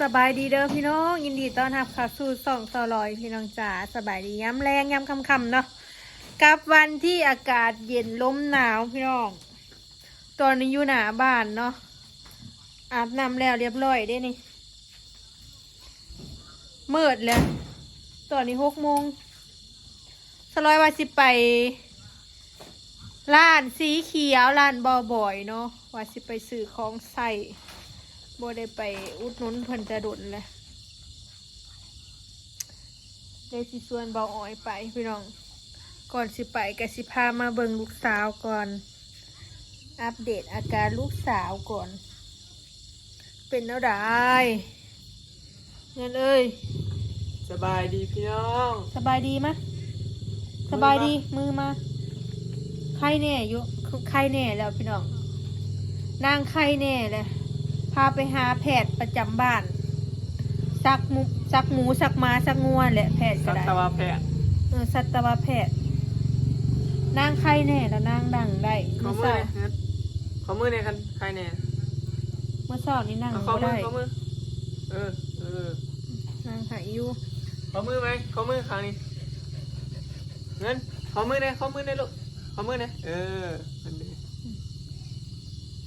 สบายดีเด้อพี่น้อง ยินดีต้อนรับเข้าสู่ส่องสลอยพี่น้องจ๋าสบายดีย้ำแรงย้ำคำๆเนาะกับวันที่อากาศเย็นลมหนาวพี่น้อง ตอนนี้อยู่หนาบ้านเนาะอาบน้ำแล้วเรียบร้อยได้นี่มืดแล้ว ตอนนี้หกโมงสลอยว่าสิไปร้านสีเขียวร้านบอบ่อยเนาะว่าสิไปซื้อของใส่ บ่ได้ไปอุดหนุนเพิ่นจะดุนเลยได้สิส่วนเบาอ้อยไปพี่น้อง ก่อนสิไปก็สิพามาเบิ่งลูกสาวก่อน อัปเดตอาการลูกสาวก่อน เป็นแล้วได้เงินเอ้ยสบายดีพี่น้องสบายดีมะสบายดีมือมาไข้แน่อยู่ไข้แน่แล้วพี่น้องนางไข้แน่เลยพาไปหาแพทย์ประจำบ้านสักหมูสักหมูสักม้าสักงัวแหละแพทย์ก็สัได้ตวแพทย์เออสัตวแพทย์นางไข้แน่แล้วนางดังได้ขอเมื่อมือเช้าเนี่ยขอมือเนี่ยคันใครเนี่ยเมื่อเช้านี่นั่งเอาขอบ่มือได้ขอมือเออเออนางหายอยู่ขอมือไหมขอมือครั้งนี้เงินขอมือเนี่ยขอมือเนี่ยลูกขอมือเนี่ยเออมันดี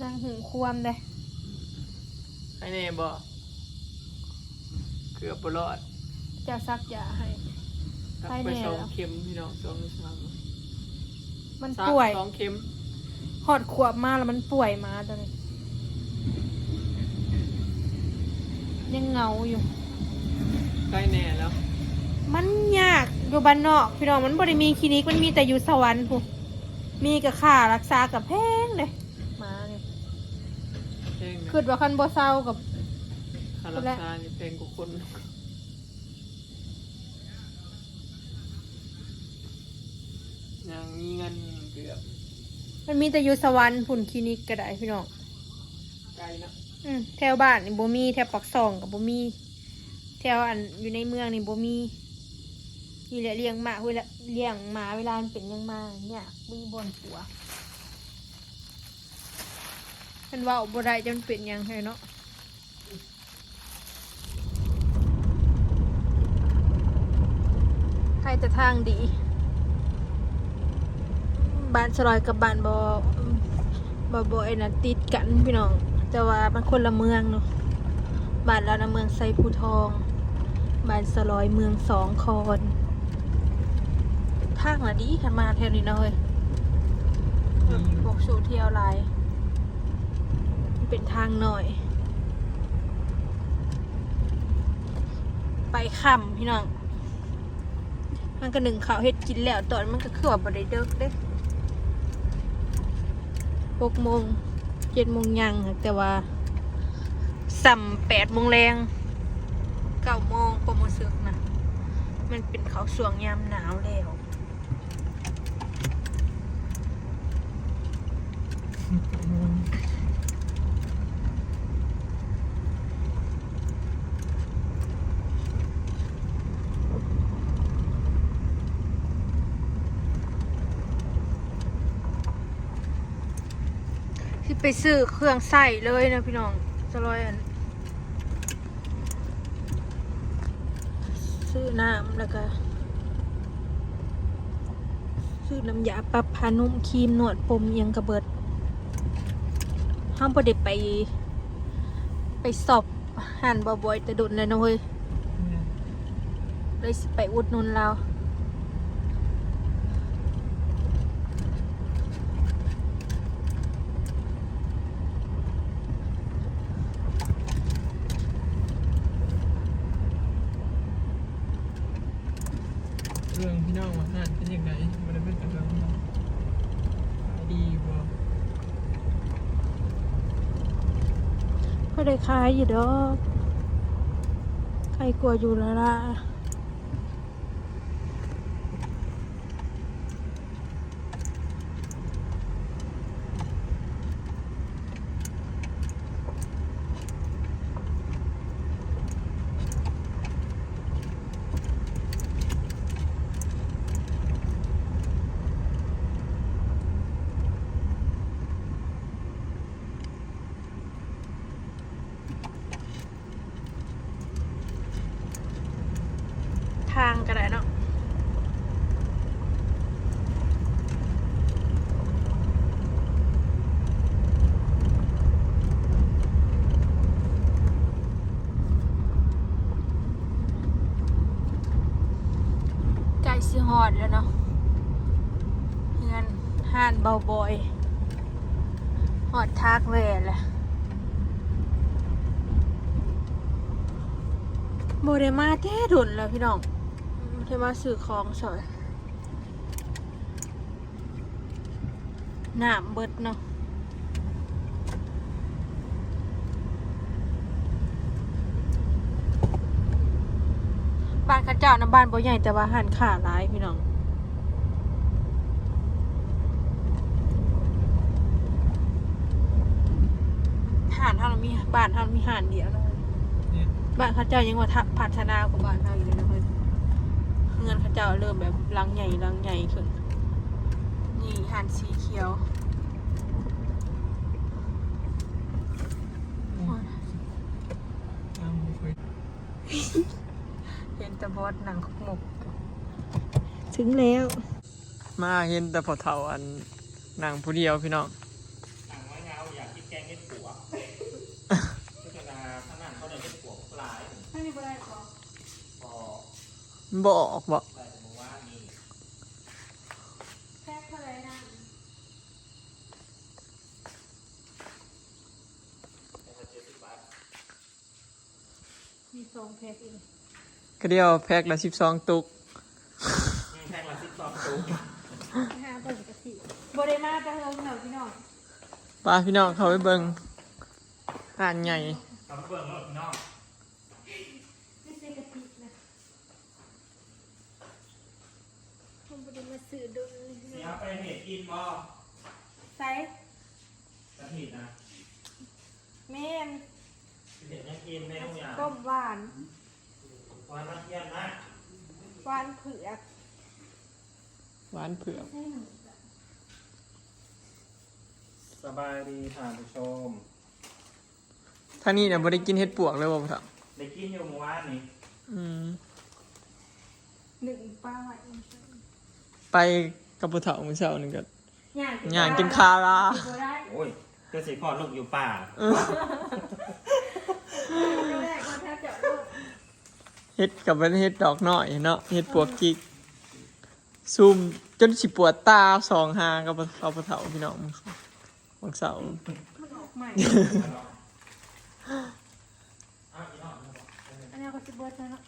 นางหูควมได้ใครเนี่ยบ่เกือบบรอดเจะซักยาให้ ตักใครไปแน่สองล่ะเข็มพี่น้องสองสามมันสามป่วยสองเข็มหอดขวบมาแล้วมันป่วยมาตอนนี้ ยังเหงาอยู่ใครแน่แล้วมันยากอยู่บ้านนอกพี่น้องมันบริมีคลินิกมันมีแต่อยู่สวรรค์พูนมีกับค่ารักษากับแพงเลยมาเนี่ย เพลงคือว่าคันบ่เศร้ากับคาราคานี่เพลงกุคนยังมีเงินเกือบมันมีแต่อยู่สวรรค์ผุนคลินิกก็ได้พี่น้องไกลนะอืมแถวบ้านนี่บ่มีแถวปักซองกับบ่มีแถวอันอยู่ในเมืองนี่บ่มีนี่แหละเลี้ยงหมาเวลาเลี้ยงหมาเวลามันเป็นหยังมาเนี่ยมีบนปัว มันเว่าบ่ได้จนเป็นหยังไงเนาะให้แต่ทางดีบ้านสลอยกับบ้านบอบอบไอ้นะติดกันพี่น้อง แต่ว่ามันคนละเมืองเนาะบ้านเรานะเมืองไซภูทองบ้านสลอยเมืองสองคอนทางละดีขันมาแถวนี้เนาะเฮ้ยบอกสู่เที่ยวไลายมัน เป็นทางหน่อย ไปค่ำพี่น้องมันก็หนึ่งเขาเฮ็ดกินแล้วตอนมันก็คือว่าบริเดิกเด้หกโมงเจ็ดโมงยังแต่ว่าสัมแปดโมงแรงเก้าโมงประมาณสึกนะมันเป็นเขาสวงยามหนาวแล้วที่ ไปซื้อเครื่องใส่เลยนะพี่น้องจะรอยอันซื้อน้ำแล้วก็ซื้อน้ำยาปรับผ้านุ่มครีมหนวดผมอิหยังกระเบิดห้ามพอเด็ไป ไปสอบหันบ่อยๆแต่ดุนเลยนะเว้ยเลยสิไปอุดหนุนเรา เรื่องพี่น้องว่าห่านเป็นยังไงมันเป็นกันเรื่องขายดีบ่ ก็ ได้ขายอยู่ดอก ใครกลัวอยู่แล้วล่ะ สิฮอดแล้วเนาะเงินห้านเบาบอยฮอดทากแวนแหละโบเดมาแท้ดุนแล้วพี่น้องโบเดมาสื่อของสอยน้ำเบิดเนาะบ้าน เข้าเจ้านะบ้านบ่ใหญ่แต่ว่าหันขาหลายพี่น้องห่านเท่านั้นมีบ้านเท่านั้นมีห่านเดียวเลยเนี่ยบ้านเข้าเจ้ายังว่าทะพัฒนากว่าบ้านเราอยู่เลยนะเพื่อนเงินเข้าเจ้าเริ่มแบบรังใหญ่รังใหญ่ขึ้นนี่ห่านสีเขียว เอาไป เห็นแต่บอสหนังขกหมกถึงแล้ว มาเห็นแต่พอเท่าอันนางผู้เดียวพี่น้องต่างไว้เงาอยากกินแกงเห็ดปัวพิจารณาข้างหน้าเขาได้เห็ดปัวหลายไม่มีอะไรขอพอบอกบอกได้แต่ว่ามีแค่เท่าไรนะแต่ถ้าเจ็ดสิบบาทมีสองแพ็คอีก ก็เดียวแพ็คละสิบสองตุก แพงละสิบสองตุ๊กห้าเปิดกะทิบริมาจะเฮิงเหนาพี่น้องป้าพี่น้องเขาไปเบิงอ่านใหญ่เอาเบิ่งรถพี่น้องไม่ใช่กะทินะผมบริมาสื่อดูเลยเสียไปเห็ดกินบ่ใส่กระถิ่นนะเมนเห็ดยังกินในทุกอย่างต้มหวาน วันมาเที่ยงนะหวานเผือกหวานเผือกสบายดีท่านผู้ชม ท่านี่เนี่ยบ่ได้กินเห็ดปวกเลยบ่พ่อเฒ่าได้กินอยู่เมื่อวานนี้อืม หนึ่งปลาไหลไปกับพ่อเฒ่ามื้อเช้านี่ก็ย่างย่างกินคาราบ่ได้โอ้ยเกิดสิพอดลูกอยู่ป่าบ่ได้ก็แทบจะลูก เฮ็ดกับเป็นเฮ็ดดอกน้อยเนาะเฮ็ดปวกจิกซูมจนสิปวดตาสองหากับเอาพ่อเฒ่าพี่น้องมื้อเช้ามันออกใหม่อ้าวพี่น้องอันนี้ก็สิเบิดแล้วเนาะ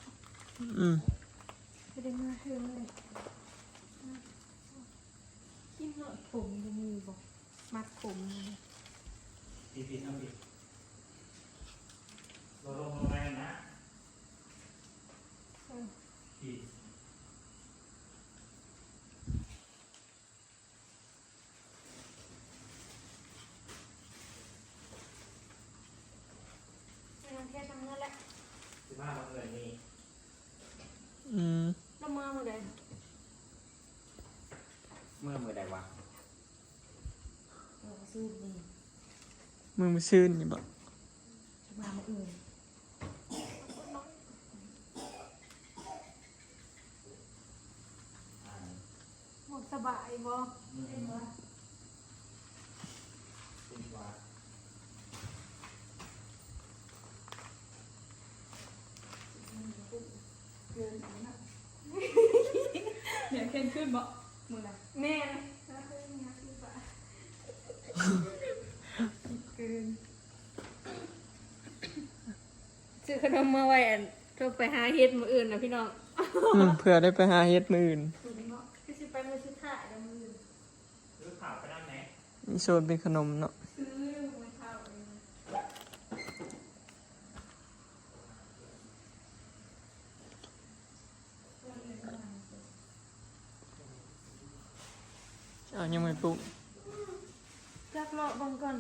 อืมไม่ได้มาถึงเลยกินหน่อยผมจะมีบอกมัดผมเลยพี่พี่ทั้งพี่เราลงลงแรงนะเออ พี่ไม่ต้องแค่ทำเงินแหละสิบห้าวันเลยนี่อืมแล้วมือมาเลยเมื่อมือใดวะ เออซื้อดีมึงมาซื่นนี่บ่มามาอื่นหมดสบายบ่ สิบวา เดี๋ยวเคนขึ้นบ่มือละแม่นะเกินซื้อขนมมาไว้อันต้องไปหาเฮ็ดมืออื่นนะพี่น้องอืมเพื่อได้ไปหาเฮ็ดมื้ออื่นก็สิไปมือสุดท้ายแล้วมืออื่นซื้อข่าวไปนั่นไหน มีโซนเป็นขนมเนาะ ซื้อมาเท่าเอง อ้าวยังไม่ปรุงจักรอบังก่อน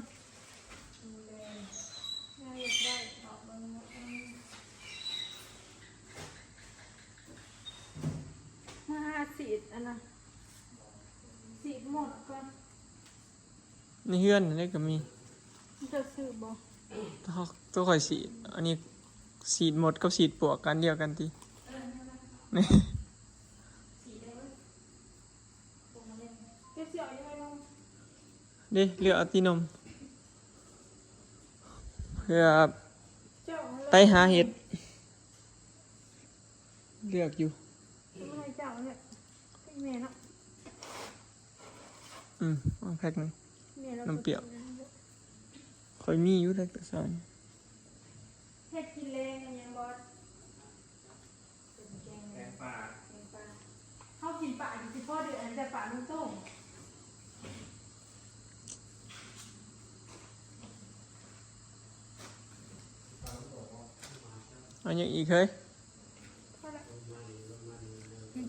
น่าอยากได้ออกบังมาหาสีดอันนะสีดหมดก่อนในเฮือนนี่ก็มีจะซื้อบ่ตัวตัวข่อยสีดอันนี้สีดหมดกับสีดปวกกันเดียวกันตินี่ ดิเลือกเอาตีนมเพื่อเจ้าไปหาเห็ด เลือกอยู่ไม่ให้เจ้าเนี่ยให้แม่เนาะอืมเอาแพ็คหนึ่งแม่ราน้ำเปรี้ยวคอยมีอยู่แต่กระสานเฮ็ดกินแรงอันยังบอสเป็นแกงแกแรงงป่าแกงปลาเขากินปลาอยู่ที่พ่อเดือนแต่ปลาลุงต้ง เอาอย่างอีกเฮ้ย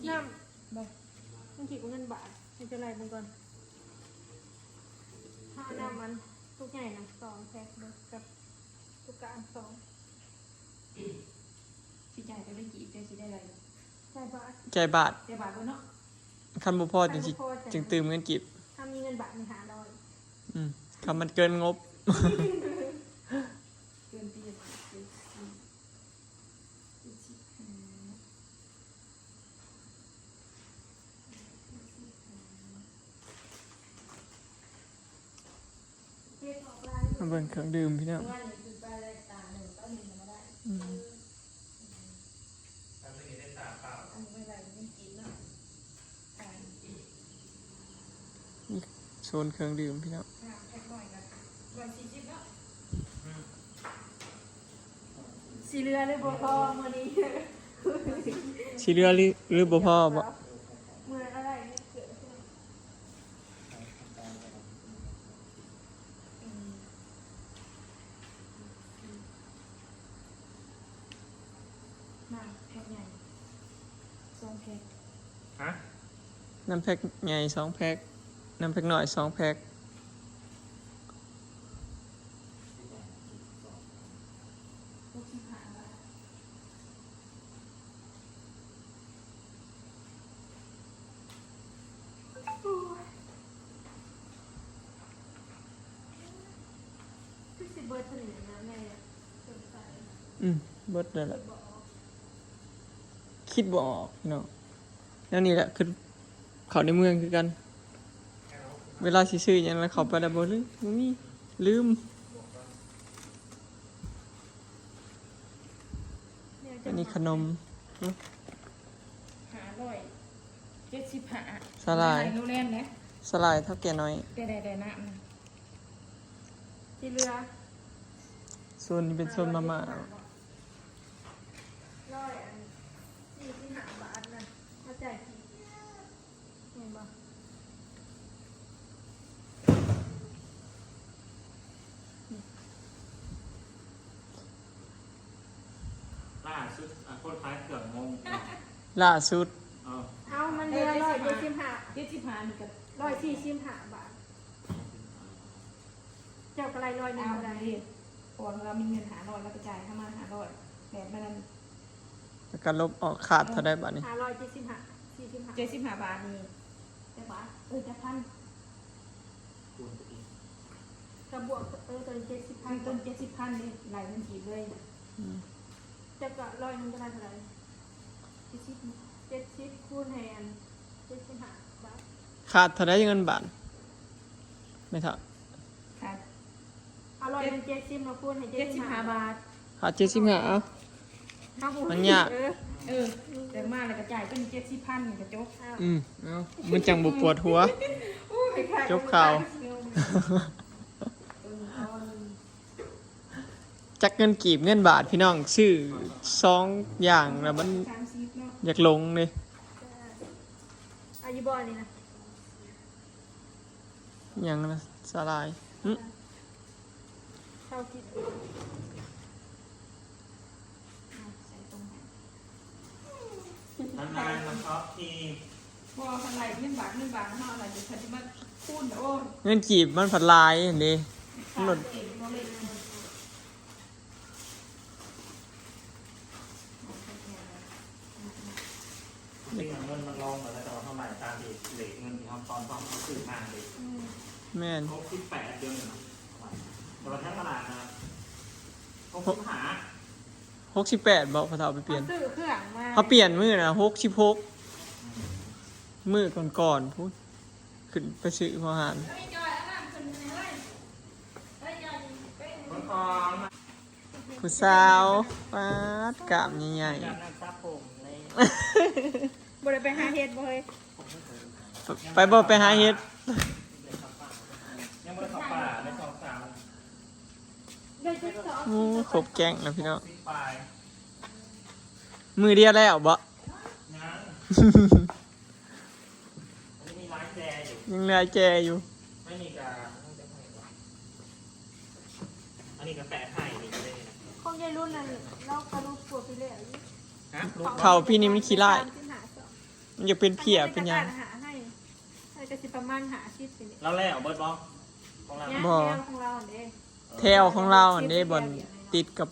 น้ำไปมันกี่เงินบาทมันจะไรมันก่อนถ้าเอาน้ำมันทุกใหญ่นะสองแพ็คเด้อกับทุกกลางสองสิจ่ายไปเป็นกี่เจ๊สิได้อะไรใช่บาทใจบาทเดี๋ยวบาทบ่เนาะคันบ่พอจึงสิจึงตืมเงินกิบถ้ามีเงินบาทมีหาร้อยอืมคำมันเกินงบ เกินปีละเจ็ดสิบเจ็ดสิบห้า เฮ็ดออกลาย มา เบิ่งเครื่องดื่มพี่น้องว่านี่คือไปได้ตาหนึ่งก็หนึ่งมาได้อืมทำไม่ได้ตาเปล่าอันนี้ไม่ได้ไม่กินเนาะอ่าโซนเครื่องดื่มพี่น้องห้าแพ็คหน่อยกันร้อยสี่สิบเนาะสีเรือเลยบ่พอมื้อนี้สิเหลือหรือหรือบ่พอบ่ มื้ออะไรเนี่ยเกิดขึ้น อืมมาแพ็คใหญ่สองแพ็ค ฮะ น้ำแพ็คใหญ่สองแพ็คน้ำแพ็คน้อยสองแพ็คหกสิบห้าบาทคือสิเบิดเท่านี้นะแม่สงสัยอืมเบิดได้ละคิดบอกพี่น้องแล้วนี่แหละคือ เขาในเมืองคือกัน เวลาสิซื้อหยังแล้วเขาไปแล้วบ่ลืมบ่มีลืมเนี่ยจะอันนี้ขนมห้าร้อยเจ็ดสิบห้าสลายโรงแรมนะสลายเท่าแก่น้อยแต่ได้ได้น้ำนะสีเรือโซนนี้เป็นโซนมาม่าร้อยอันสี่สิบห้าบาทนะเข้าใจผิดเห็นบ่ ล่าสุดอะ คนขายเกือบงงล่าสุดเออเอามันเรือร้อยเจ็ดสิบห้าเจ็ดสิบห้านี่ก็ร้อยสี่สิบห้าบาท เจ้ากระไรร้อยหนึ่งเอาก็ได้ได้พอเรามีเงินหาร้อยแล้วก็จ่ายเข้ามาหาร้อยแบบมันแล้วก็ลบออกขาดเท่าได้บัดนี้ห้าร้อยเจ็ดสิบห้าสี่สิบห้าเจ็ดสิบห้าบาทนี่แต่บาทเออจะพันคูณไปอีกกระบวกเออตัวเจ็ดสิบพัพันนต้นเจ็ดสิบพันเลยไหลมันถีบเลยเจ้าก็ร้อยหนึ่งก็ได้เท่าไหร่เจ็ดสิบเจ็ดสิบคูณแทนเจ็ดสิบห้าบาทขาดเท่าได้เงินบาทไม่เท่าค่ะเอาร้อยหนึ่งเจ็ดสิบมาคูณให้เจ็เจ็ดดสิสิบบห้าห้าบาบาททขาดเจ็ดสิบห้าเอา เอาหูมันยาก เออเออแต่มาแล้วก็จ่ายเป็นเจ็ดสิบพันนี่ก็จบเอาอืมเอามันจังบุปวดหัวไปขายจบข่าว จักเงินกีบเงินบาทพี่น้องชื่อสองอย่างแล้วมันสามสิบเนาะอยากลงเลยอายุบอลนี่นะอย่างนะสลายหึเท่าคิดใส่ตรงไหนนานๆมันชอบทีพอทางไหลเงินบาทเงินบาทเนาะอะไรจะฉันจะมาคูณโอ้ยเงินกีบมันผัดลายเลยมันหลดเก่งบ่เลย เงินมันลงมืแต่ว่าทำใามาตามเด็กเด็กเงินที่ทำตอนตอนเขาสื่อมาเด็กแม่นครบแปดเดือนหนึ่งปราแปรตลาดนะครัหาหกสิบแปดบอกพอเท่าไปเปลี่ยนเขาเปลี่ยนมือนะหกสิบหกมือก่อนก่อนพูดขึ้นไปซื้อพอหารผู้สาวฟาดกามใหญ่ๆ บผมในบริไปหาเฮ็ดบ่เฮ้ยๆไปบ่ไปหาเฮ็ดยังไม่ได้เข้าป่าในสองสามได้จะสอนโอ้ครบแก๊งแล้วพี่น้องสีปลายมือเดียวแล้วบ่ ยังอันนี้มีไม้แจอยู่ ยังเหลือแจอยู่ ไม่มีกาอันนี้ก็แปะให้นี่ก็ได้นะคงยายรุ่นนั่นเรากระดูกปวดไปเลยฮะลูกเขาพี่นี่มันขี้ไล่ตามที่ หาสอนมันจะเป็นเพียเป็นหยัง หาให้ให้กระสิประมาณหาชิดสิเนี่ยเราแล้วเบิร์ดบอลของเราย่างบ่แนวของเราเด้แถวของเราอันนี้บนติดกับ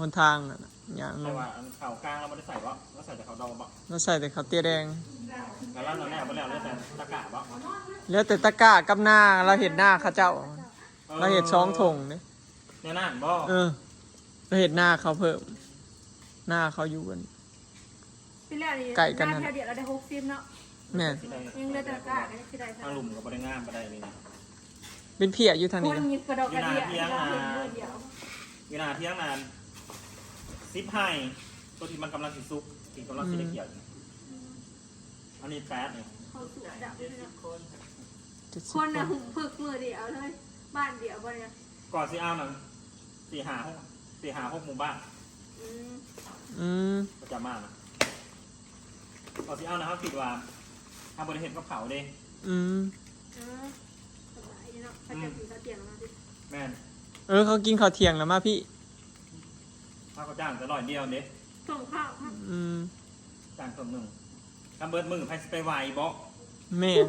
หนทางอะนะอย่างหแต่นึงว่าอันเข่ากลางเราไม่ได้ใส่บอเราใส่แต่เขาดองบอเราใส่แต่ข้าวเตี้ยแดง แล้วเราแล้วไปแล้วเหลือแต่ตะกร้าบอแล้วแต่ตะกร้ากับหน้าเราเห็นหน้าเขาเจ้า เราเห็นช่องถงเนี่ยเนี่ยนั่นบอเออ เราเห็นหน้าเขาเพิ่ม หน้าเขาอยู่กัน พี่แรกนี่ไก่กันนั่นั่น แถวเดียวเราได้หกสิบเนาะแม่นที่ใดยังเหลือแต่กล้าได้ที่ใดทางหลุมกับบริงามไปได้นี่นะ เป็นเพียอยู่ทางคนี้นนะมีกระดอกกระเดียเวลาเที่ยงเรามาเห็นมือเดียวเวลาเที่ยงนานซิปให้ตัวที่มันกำลังสิซุกที่กำลังสิได้เกี่ยวอยู่อันนี้แป๊ดเนี่ยเขาสวยดับเลยเนาะเจ็ดสิบคนน่ะหุ่มฝึกมือเดียวเลย บ้านเดียวบ่เนี่ยก่อนซีอ้าวหนังสี่หาหกสี่หาหกหมู่บ้านอืมอืมประจำมากนะ ก่อนซีอ้าวนะเขาคิดว่าทางบริเห็นกับเขาเด้อืมเออสบายดีเนาะถ้าจะกินข้าวเตียงมาสิแม่นเออเขากินข้าวเที่ยงแล้วมาพี่ถ้าเขาจ้างจะร้อยเดียวเด้ส่งข้าวครับอืมจ้างส่วนหนึ่งทำเบิร์ดมือไพสไปไหวบอแม่น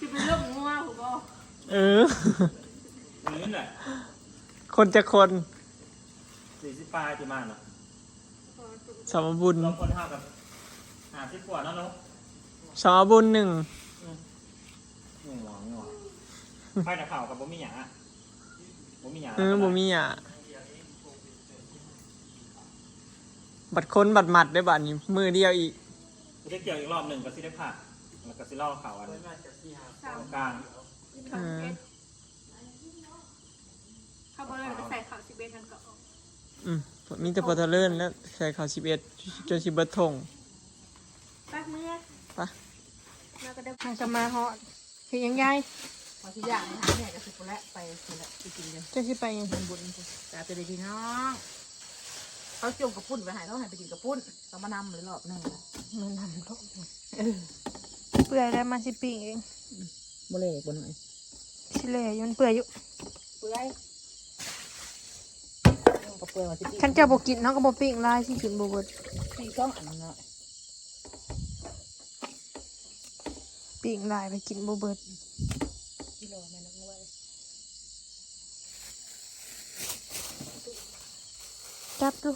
จะเป็นเรื่องงัวผมบอกเออมือแหละคนจะคนสี่สิบปลายที่มาเนาะสมบุญลองคนเท่ากับหาสิบกว่าแล้วเนาะสมบุญหนึ่งงัวงัวไฟตะเข่ากับบ่มีหยาบ่มีหยาเออบ่มีอะบัดคนบัดหมัดได้บัดนี้มือเดียวอีกจะได้เกี่ยวอีกรอบหนึ่งก็สิได้ผ่าแล้วก็สิเล่าข่าวอันตรงกลางเออข้าวบอลเลยก็ใส่ข้าวสิบเอ็ดกันก่อนอืมมีแต่พอทะเลินแล้วใส่ข้าวสิบเอ็ดจนสิเบิดทง แป๊บมือไปแล้วก็ได้ทางจะมาฮอดคือยังไงพอสิอย่างหาแม่ก็สิบแล้วไปสิละไปกินกันจะสิไปยังบุญแต่จะได้พี่น้องเขาจงกระปุ้นไปหายเขาหายไปกินกระปุ้นเขามานำเลยรอบหนึ่งมันนำลงเปื่อยแล้วมาสิปีเองบ่เลยบนหน่อยชิเล่ยมันเปื่อยอยู่เปื่อยกระเปื่อยมาสิปีขันเจ้าบกินน้องก็บปิ้งลายที่กินบเบิดปีกล้องอันนั้นเนาะ ปิ้งลายไปกินบเบิดกิโลแม่นักว้จับดู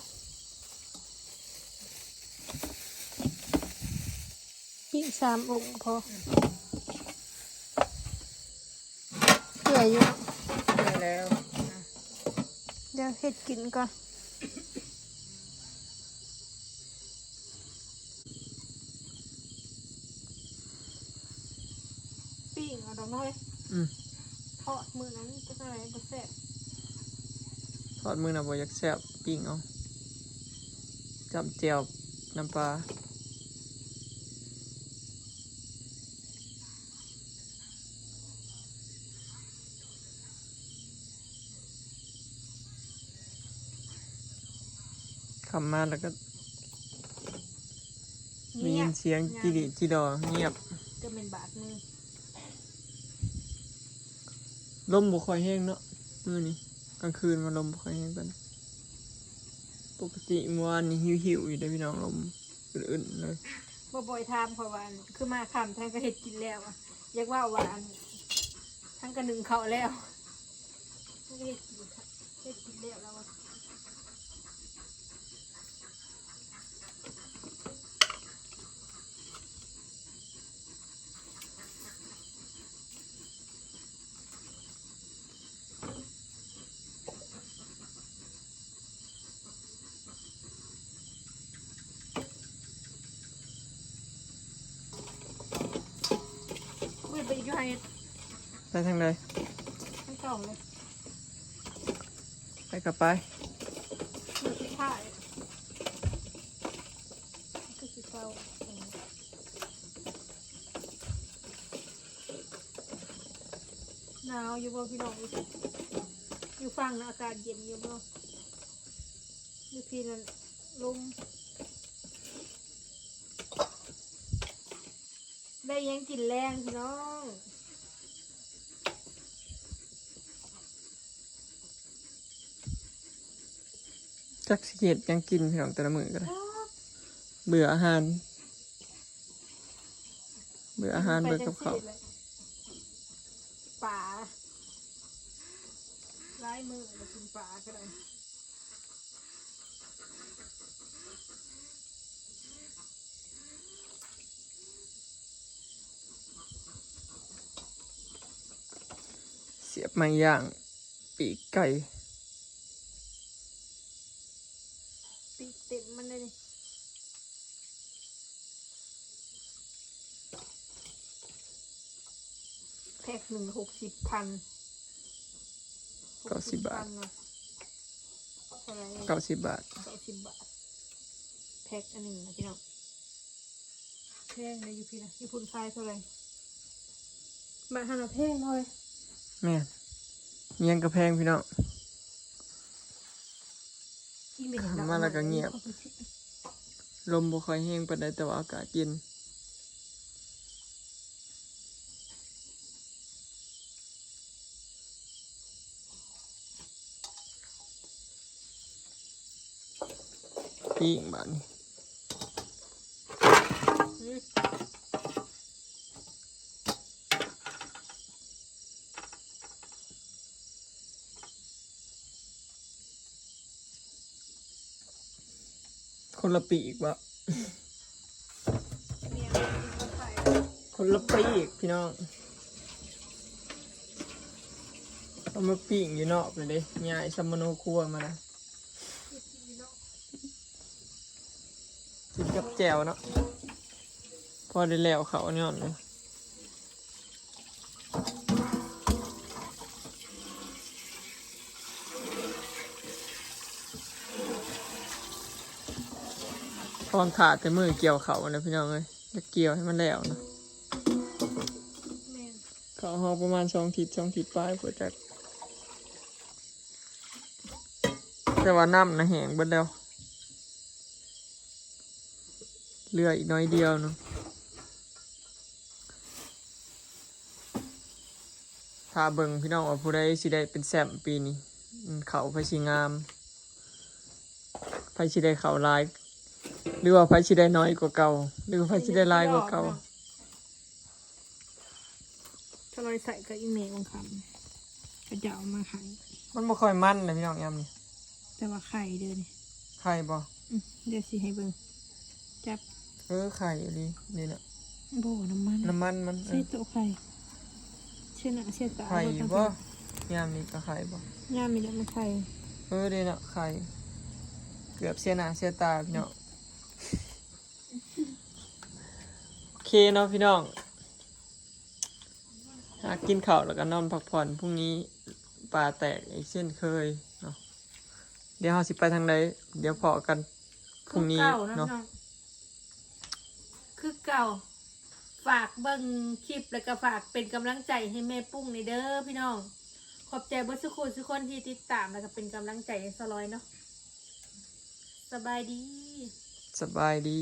ปิ้งสามองค์พอเปื่อยอยู่เปื่อยแล้ว เดี๋ยวเฮ็ดกินก่อนปิ้ง เอาดอกน้อยอืมทอดมือนั้นก็อะไรก็แซ่บทอดมือนะบ่อยากแซ่บปิ้งเอาจำเจียวน้ำปลาคำมาแล้วก็ได้ยินเสียงจีดิจีดอเงียบจะเป็นบาดมือ ลมบ่ค่อยแห้งเนาะมื้อนี้กลางคืนมันลมบ่ค่อยแห้งกันปกติเมื่อวานนี่หิวๆอยู่ได้พี่น้องลมอื่นๆเลยบ่บ่อยทามค่อยว่าอันคือมาคำท่างก็เฮ็ดกินแล้วอะอยากว่าว่าอันท่างก็หนึ่งเขาวแล้วเฮ็ดกินเฮ็ดกินแล้วแล้วอะ มืดไปอีกอยู่ให้ ไปทางใดทั้งเก่าเลยไปกลับไปถ่ายก็คือเศร้าหนาวอยู่บ่พี่น้องอยู่ฟังนะอากาศเย็นอยู่บ่อยู่พี่นั่นลมได้ยังกินแรงพี่น้อง จักสิเฮ็ดหยังกินพี่น้องแต่ละมื้อก็ได้เบื่ออาหาร เบื่ออาหารเบื่อกับข้าวป่าร้ายมือมากินป่าก็ได้เสียบไม้ย่าง ปีกไก่ ปีกเต็มมันเลยนี่แพ็คหนึ่งหกสิบพันเก้าสิบบาทเนอะเท่าไหร่เก้าสิบบาทเก้าสิบบาท แพ็คอันหนึ่งนะพี่น้องแพงเลยอยู่พี่นะพี่พุ่นทรายเท่าไหร่บาทหันเอาแพงเลยแม่นเงียงกระแพงพี่น้องอี เมลเห็นมาแล้วก็เงียบ ลมบ่ค่อยแห้งปานใดแต่ว่าอากาศเย็นปิ้งบาดนี้อืมคน ละปีกบ่เนี่ยมันขายคนละปีกพี่น้องเอามาปีกอยู่นอกเลยดิง่ายซัมโนครัวมานะกินกับแจวเนาะพอได้แล้วเขาเนี่ยอนะ ตอนขาดแต่มือเกี่ยวเขานะพี่น้องเลยจะเกี่ยวให้มันแล้วนะเขาหอประมาณสองทิศสองทิศปลายเพื่อจะแต่ว่าน้ำนะแหงเบิดแล้วเหลืออีกน้อยเดียวเนาะถ้าเบิ่งพี่น้องว่าผู้ใดสิได้เป็นแซมปีนี้เขาไฟสิงามไฟสิได้เขาลาย หรือว่าไฟสิได้น้อยกว่าเก่า หรือว่าไฟสิได้หลายกว่าเก่าถ้าเราใส่กับอีเมลของคำก็จะเอามาขายมันบ่ค่อยมันนะพี่น้องยามนี่แต่ว่าไข่เดือนนี่ไข่บ่อืมเดี๋ยวสิให้เบิ่งจับเออไข่ดีนี่นะโบน้ำมันน้ำมันมันเอใส่อตัวไข่เชื่อหนะเชื่อตาไข่บ่ต้องบ่ยามนี้ก็ไข่บ่ย่ามีแล้วมันไข่เออเด้น่ะไข่เกือบเสียหน้าเสียตาพี่น้อง โอเคเนาะพี่น้องหากินข้าวแล้วก็นอนพักผ่อนพรุ่งนี้ปลาแตกอีกเช่นเคยเนาะเดี๋ยวเราสิไปทางใดเดี๋ยวพอกันพรุ่งนี้คือเก่านะเนาะพี่น้องคือเก่าฝากเบิ่งคลิปแล้วก็ฝากเป็นกำลังใจให้แม่ปุ้งในเด้อพี่น้อง ขอบใจเบิร์สุขุทุกคนที่ติดตามแล้วก็เป็นกำลังใจให้สลอยเนาะสบายดี สบายดี